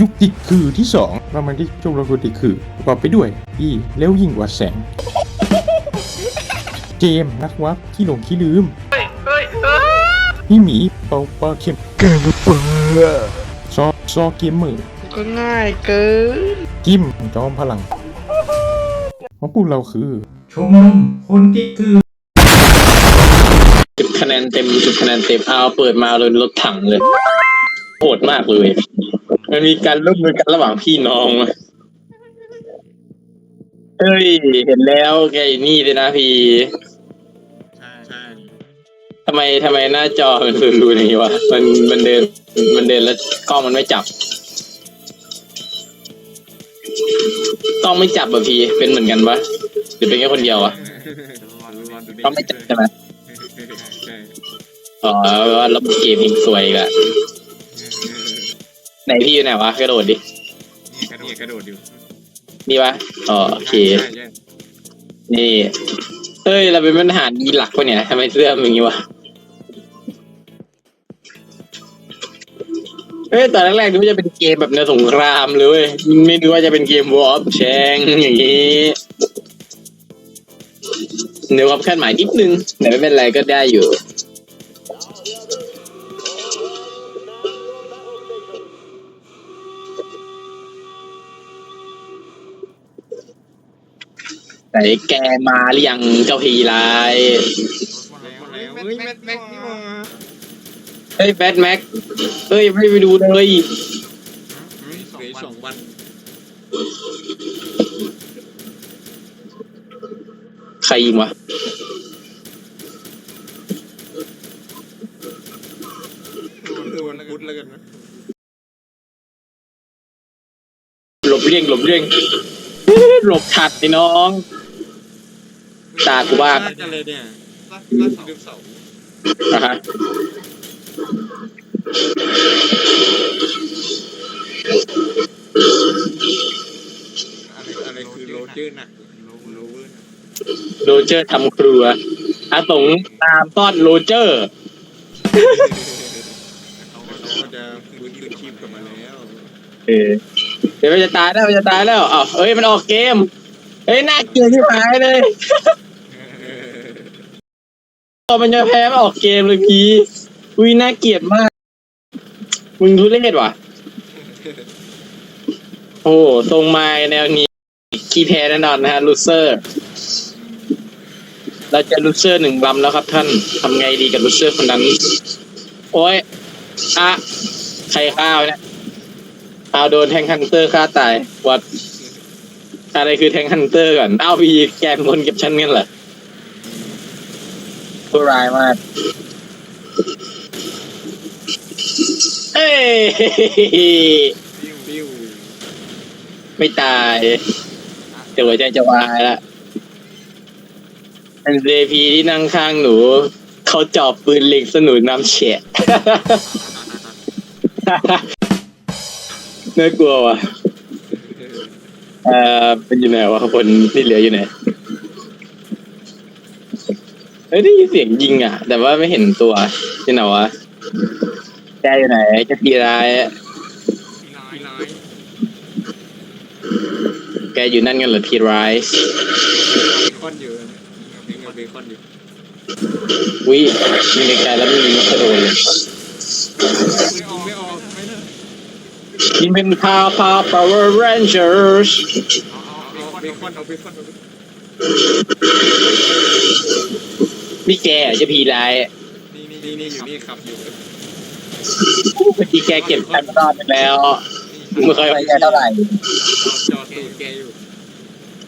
ยุคติดคือที่สองเรามาที่ชมรมคนติดคือประกอบไปด้วยอีแล้วยิ่งกว่าแสง เจมส์นักวับขี้หลงขี้ลืมเฮ้ยเฮ้ยเฮ้ยพี่หมีเปาปลาเข็มแกงเปิดซอซอเกมเมอร์ก็ง่ายเกินกิมจอมพลังเพราะพวกเราคือชมรมคนติดคือสิบคะแนนเต็มสิบคะแนนเต็มเอาเปิดมาเลยรถถังเลยโหดมากเลย มันมีการร่วมมือกันระหว่างพี่น้องเฮ้ย เห็นแล้วแกไอ้นี่เลยนะพี่ใช่ใช่ทำไมทำไมหน้าจอมันรูๆอย่างนี้วะ มันมันเดิน มันเดินแล้วกล้องมันไม่จับ กล้องไม่จับอะพี่ เป็นเหมือนกันปะหรือเป็นแค่คนเดียวอะกล้องไม่จับใช่ไหมอ๋อว่าระบบเกมเองสวยอีกอะ ไหนพี่อยู่ไหนวะกระโดดดินี่กระโดดกระโดดอยู่นี่ปะอ๋อโอเค ใช่ใช่นี่เอ้ยเราเป็นปัญหารยีหลักปะเนี่ยทำไมเสื้อมันอย่างงี้วะเอ้ยตอนแรกๆนึกว่าจะเป็นเกมแบบในสงครามเลยเว้ยไม่นึกว่าจะเป็นเกมวอร์ปแชงอย่างนี้เดี๋ยวความคาดหมายนิดนึงแต่ไม่เป็นไรก็ได้อยู่ แต่แกมาหรือยังเจ้าพีไรเฮ้ยแม็กแม็กนี่มาเฮ้ยแบทแม็กเฮ้ยไม่ไปดูเลยเหลือสองวันใครยิงวะคือวันพุธแล้วกันนะหลบเลี่ยงหลบเลี่ยงหลบถัดไอ้น้อง ตากูบ้างน่าจะเลยเนี่ยล่าสุดเสาร์นะฮะอะไรอะไรคือโรเจอร์หนักโรโรเวอร์หนักโรเจอร์ทำครัวอาสงตามต้อนโรเจอร์เขาก็เขาก็จะฟื้นคืนชีพกลับมาแล้วเออเดี๋ยวมันจะตายแล้วมันจะตายแล้วอ้าวเอ้ยมันออกเกมเฮ้ยน่าเกลียดที่หายเลย ตอนมันจะแพ้มาออกเกมเลยพี่อุ้ยน่าเกลียดมาก มึงทุเรศว่ะ โอ้โหทรงมาแนวนี้ขี้แพ้แน่นอนนะฮะลูเซอร์ เราจะลูเซอร์หนึ่งลำแล้วครับท่านทำไงดีกับลูเซอร์คนนั้น โอ้ยอะใครข้าวเนี่ยเอาโดนแทงฮันเตอร์ฆ่าตายวัดอะไรคือแทงฮันเตอร์ก่อน เอาพี่แกเป็นคนเก็บชั้นเงินเหรอ ผู้ร้ายมากเอ้ยปิ้วปิ้วไม่ตายแต่หัวใจจะวายละอันเซพีที่นั่งข้างหนู เขาจอบปืนเล็กสนุนน้ำแฉะน่ากลัวว่ะ เอ่อเป็นอยู่ไหนวะคนที่เหลืออยู่ไหน ฮ้ยได้ยินเสียงยิงอะ แต่ว่าไม่เห็นตัวที่ไหนวะแกอยู่ไหนแกพีร้ายอะพี่น้อยแกอยู่นั่นกันเหรอพีไรส์เบคอนอยู่เพลงเบคอนอยู่วิยิงไกลๆแล้วไม่ยิงไม่กระโดดเลยยิงไม่ออกไม่เนอะยิงเป็นพาวพาวพาวเวอร์เรนเจอร์สเอาเบคอนเอาเบคอนเอาเบคอน นี่แกจะพีร้ายอะนี่นี่นี่อยู่นี่ขับอยู่เมื่อกี้แกเก็บแต้มรอบไปแล้วไม่เคยไว้ใจเท่าไหร่จอตูดแกอยู่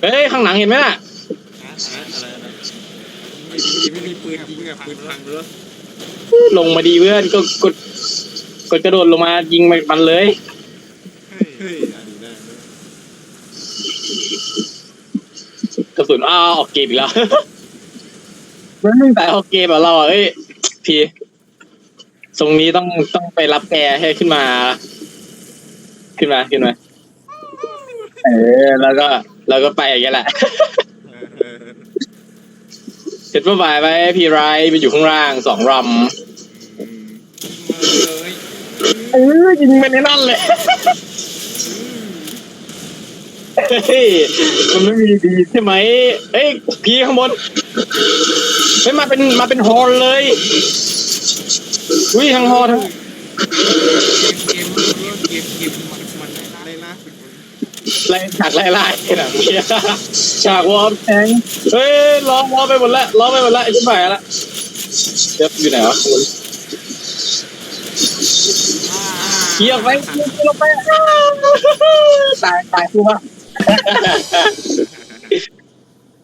เฮ้ยข้างหลังเห็นไหมน่ะอะไรอะไรไม่มีปืนยิงอะปืนพังแล้วลงมาดีเพื่อนก็กดกดกระโดดลงมายิงมันเลยเฮ้ยอันนี้ได้กระสุนอ้าวออกเกมอีกแล้ว มันไม่แต่ออกเกมอะเราอะเอ้ยพี่ตรงนี้ต้องต้องไปรับแกให้ขึ้นมา ขึ้นมาขึ้นมาเออแล้วก็แล้วก็ไปอย่างเงี้ยแหละเสร็จปุ๊บายไปพี่ไรไปอยู่ข้างล่างสองรำเลยเออยิงไปในนั่นเลยเฮ้ยมันไม่มีดีใช่ไหมเอ้ยพี่ข้างบน ไม่มาเป็นมาเป็นฮอลเลยอุ้ยทั้งฮอลทั้งเกมเกมเกมเกมมันมันได้ล่าสุดมันไล่ฉากไล่ไล่หนังเนี่ยฉากวอร์มแทงเฮ้ยล้อล้อไปหมดแล้วล้อไปหมดแล้วไอ้ชิบหายละเดี๋ยวอยู่ไหนวะเขี่ยไปเขี่ยลงไปอ้าวตายตายคู่วะ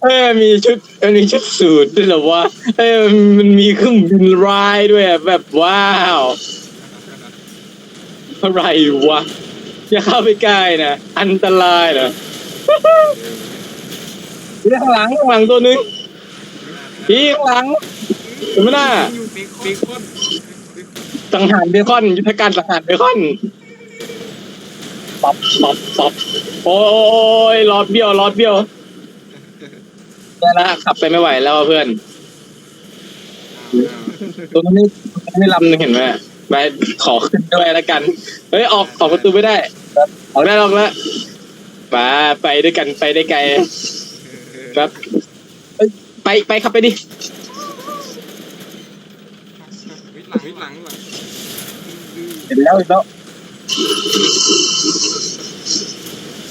เอ้ยมีชุดมันมีชุดสูทด้วยเหรอวะเอ้ยมันมีเครื่องบินรายด้วยอะแบบว้าวอะไรวะอย่าเข้าไปใกล้นะอันตรายนะพี่ข้างหลังข้างหลังตัวหนึงพี่ข้างหลังเห็นไหมน่าอยู่เบคเบคอนสังหารเบคอนยุทธการสังหารเบคอนปับปับปับโอ้ยรอดเบี้ยวรอดเบี้ยว ได้ละขับไปไม่ไหวแล้วอะเพื่อนตรงนี้ไม่ลำหนึงเห็นไหมไปขอขึ้นด้วยแล้วกัน เฮ้ยออกออกประตูไม่ได้ ออกได้หรอกแล้วไปไปด้วยกันไปได้ไกลครับเอ้ยไปไปขับไปดิหลังหลังหลังเห็นแล้วเห็นแล้ว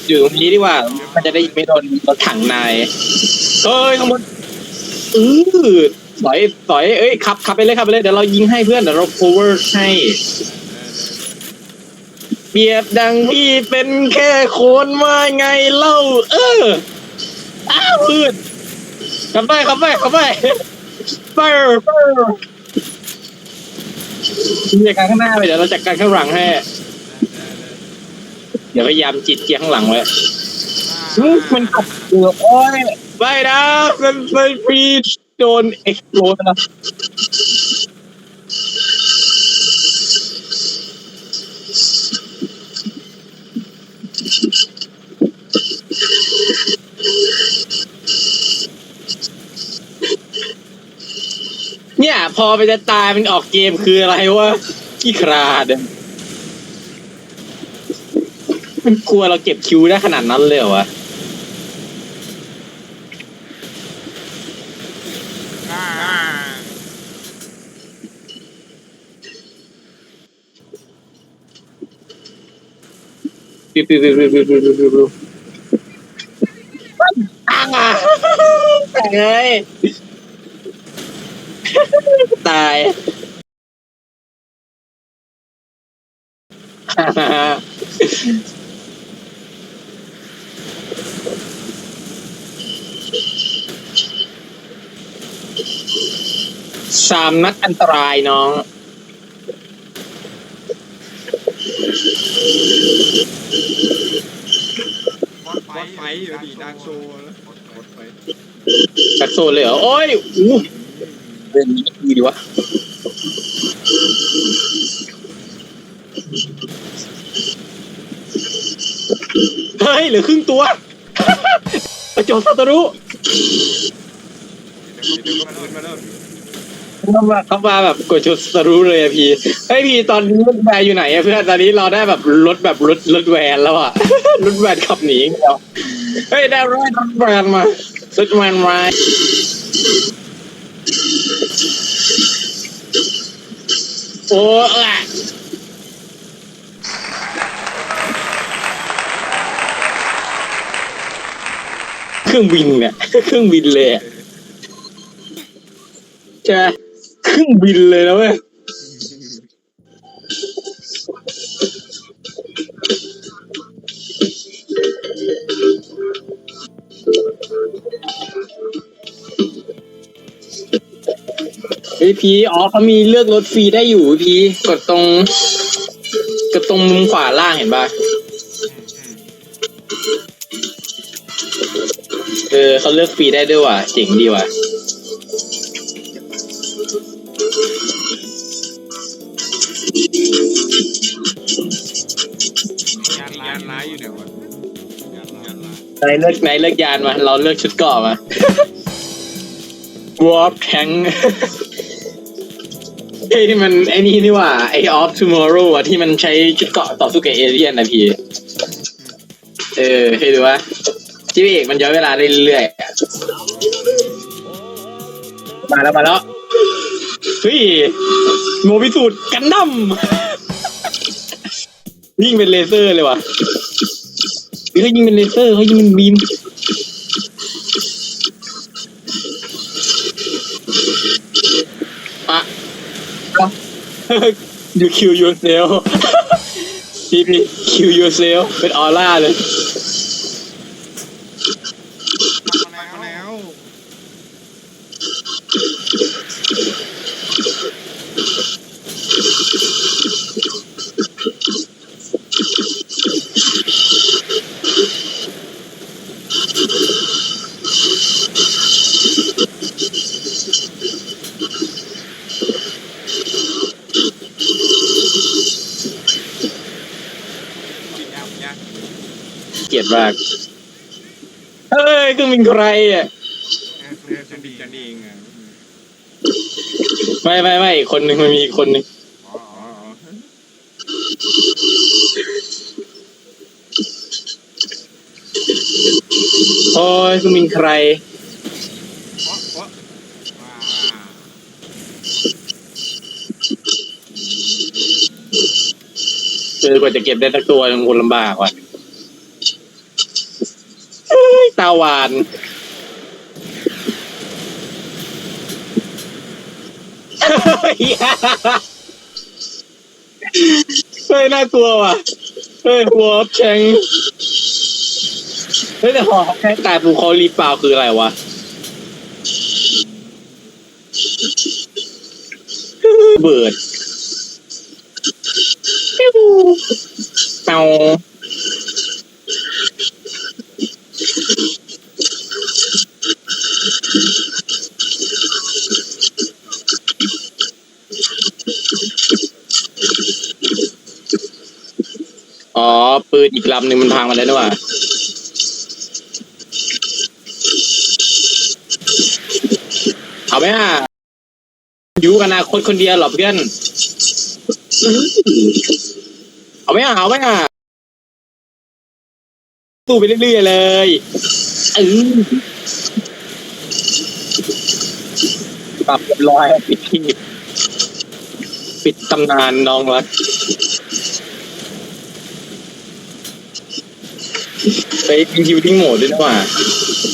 อยู่ตรงนี้ดีกว่า มันจะได้ไม่โดนรถถังนาย เฮ้ยข้างบนอือสอยสอยเอ้ยขับขับไปเลยขับไปเลยเดี๋ยวเรายิงให้เพื่อนเดี๋ยวเรา cover ให้เปรียบดังพี่เป็นแค่โคนไม้ไงเล่า เอออ้าวพืดขับไปขับไปขับไปไปไปจัดการข้างหน้าไปเดี๋ยวเราจัดการข้างหลังให้เดี๋ยวพยายามจิตเกียร์ข้างหลังไว้อื้อมันขับเกือบโอ้ย ไม่นะมันมันฟรีโดนเอ็กโพลดนะเนี่ยพอไปจะตายมันออกเกมคืออะไรวะขี้คราดมันกลัวเราเก็บคิวได้ขนาดนั้นเลยเหรอวะ ปิวปิวปิวปิวปิวปิวปิวปังอะเฮ้ยตายสามนัดอันตรายน้อง ดไฟไฟเดี๋ยวดีดาร์กโซแล้ววอดไฟจากโซนเลยเหรอ โอ้ยอู้เรื่องนี้ดีดีวะ เฮ้ยเหลือครึ่งตัว ประโจทย์สัตรุเดี๋ยวก็ขึ้นมาแล้วเข้ามาเข้ามาแบบกดชุดสรู้เลยอะพี่เฮ้ยพี่ตอนนี้รถแวนอยู่ไหนอะเพื่อนตอนนี้เราได้แบบรถแบบรถรถแวนแล้วอะ รถแวนขับหนีอย่างเดียว เฮ้ยได้รถรถแวนมารถแวนมาโอ้อะเครื่องบินเนี่ยเครื่องบินเลยอะใช่ไหมเครื่องบินเลยนะเว้ย ฮ้ยพีอ๋อเขามีเลือกรถฟรีได้อยู่พีกดตรง กดตรงมุมขวาล่างเห็นป่ะเออเขาเลือกฟรีได้ด้วยว่ะเจ๋งดีว่ะยานยานร้ายอยู่เนี่ยวะยานยานร้ายไหนเลือกไหนเลือกยานมาเราเลือกชุดเกราะมา Warp Tank เฮ้ยที่ ช่ที่มันไอ้นี่นี่ว่าไอ้ Off Tomorrow อะที่มันใช้ชุดเกาะต่อสู้กับเอเลี่ยนนะพี่ เออให้ดูว่าชีวิตเอกมันย้อนเวลาได้เรื่อยๆอะมาแล้วมาแล้วเฮ้ยโมพิสูจน์กันดั้มยิงเป็นเลเซอร์เลยว่ะเฮ้ยเขายิงเป็นเลเซอร์เขายิงเป็นบีมอะอะ you kill yourself พี่พี่ kill yourself เป็นออร่าเลย มาแล้วแล้ว กินยาวยักษ์ เกลียดมากเฮ้ยคือมินใครอะเรือจะดีกันเองอะไม่ไม่ไม่อีกคนหนึ่งมันมีอีกคนหนึ่งอ๋ออ๋ออ๋อโอ้ยคือมินใคร อ๋ออ๋อว้าเจอกว่าจะเก็บได้สักตัวยังคงลำบากว่ะเอ้ย ตาวานเฮ้ยน่ากลัวว่ะเฮ้ยวอร์แชงเฮ้ยแต่หอแค่ตายปูเขารีเปล่าคืออะไรวะเบิดปิ้วเปา อ๋อ ปืนอีกลำหนึ่งมันพังมาแล้วนี่ว่าเอาไหมอะอยู่กับอนาคตคนเดียวเหรอเพื่อน เอาไหมอะเอาไหมอะสู้ไปเรื่อยๆเลยเออปรับเรียบร้อยปิดที่ปิดตำนานน้องรัก ไปเป็นฮิวลิ่งโหมดด้วยนะว่า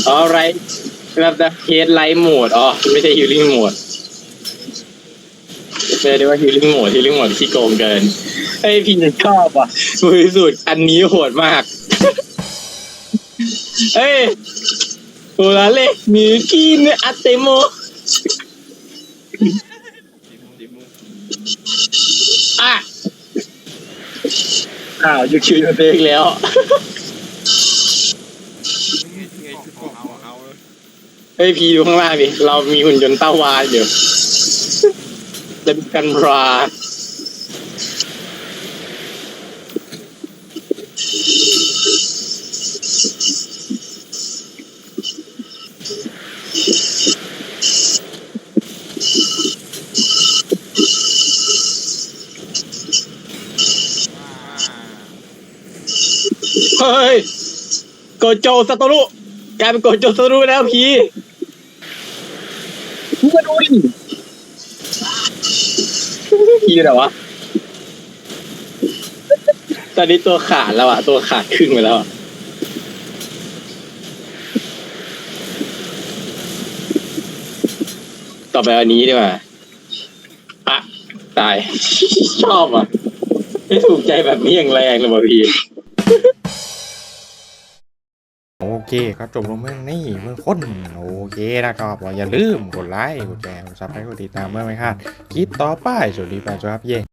อ๋อไรแบบแต่เฮดไลท์โหมดอ๋อไม่ใช่ฮิวลิ่งโหมดไม่ได้ว่าฮิวลิ่งโหมดฮิวลิ่งโหมดที่โกงเกินไอยพี่ชอบอะบริสุทธิ์อันนี้โหดมากเอ้ยโอลาเล่มีกินอัตเตโมดิมุอะอ้าวยูคิวยูเตอีกแล้ว เอาเอาเฮ้ยพี่ดูข้างล่างดิ เรามีหุ่นยนต์เต้าวานอยู่จะมีกันราว้าเฮ้ยโกโจสโตรุ กลายเป็นโกโจสโตรุแล้วพี่มึงมาดูดิพี่อะไรวะ ตอนนี้ตัวขาดแล้วอะตัวขาดครึ่งไปแล้วอะต่อไปอันนี้ดีกว่าอะตาย ชอบอะ ไม่ถูกใจแบบนี้อย่างแรงเลยว่ะพี่ เคครับจบลงเมื่อนี่เมื่อคนโอเคนะครับอย่าลืมกดไลค์กดแชร์กดซับสไครต์กดติดตามเมื่อไม่พลาดคลิปต่อไปสวัสดีไปครับเย่